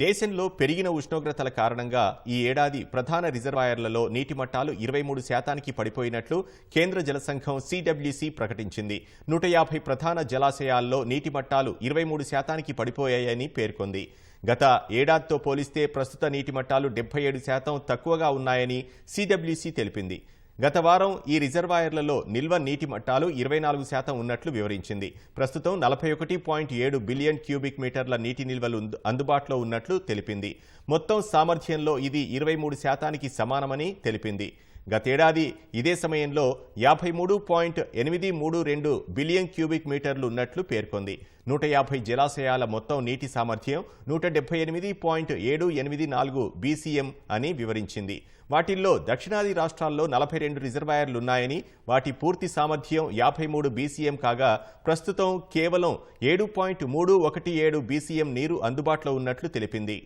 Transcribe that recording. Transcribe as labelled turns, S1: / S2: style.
S1: దేశంలో పెరిగిన ఉష్ణోగ్రతల కారణంగా ఈ ఏడాది ప్రధాన రిజర్వాయర్లలో నీటి మట్టాలు ఇరవై మూడు శాతానికి పడిపోయినట్లు కేంద్ర జలసంఘం సిడబ్ల్యూసి ప్రకటించింది. నూట యాభై ప్రధాన జలాశయాల్లో నీటి మట్టాలు ఇరవై మూడు శాతానికి పడిపోయాయని పేర్కొంది. గత ఏడాదితో పోలిస్తే ప్రస్తుత నీటి మట్టాలు డెబ్బై ఏడు శాతం తక్కువగా ఉన్నాయని సిడబ్ల్యూసి తెలిపింది. గత వారం ఈ రిజర్వాయర్లలో నిల్వ నీటి మట్టాలు ఇరవై నాలుగు శాతం ఉన్నట్లు వివరించింది. ప్రస్తుతం నలభై ఒకటి పాయింట్ ఏడు బిలియన్ క్యూబిక్ మీటర్ల నీటి నిల్వలు ఉంద- అందుబాటులో ఉన్నట్లు తెలిపింది. మొత్తం సామర్థ్యంలో ఇది ఇరవై మూడు శాతానికి సమానమని తెలిపింది. గతేడాది ఇదే సమయంలో యాభై మూడు పాయింట్ ఎనిమిది మూడు రెండు బిలియన్ క్యూబిక్ మీటర్లు ఉన్నట్లు పేర్కొంది. నూట యాభై జలాశయాల మొత్తం నీటి సామర్థ్యం నూట డెబ్బై ఎనిమిది పాయింట్ ఏడు ఎనిమిది నాలుగు బీసీఎం అని వివరించింది. వాటిల్లో దక్షిణాది రాష్ట్రాల్లో నలభై రెండు రిజర్వాయర్లున్నాయని వాటి పూర్తి సామర్థ్యం యాభై మూడు బీసీఎం కాగా ప్రస్తుతం కేవలం ఏడు పాయింట్ మూడు ఒకటి ఏడు బీసీఎం నీరు అందుబాటులో ఉన్నట్లు తెలిపింది.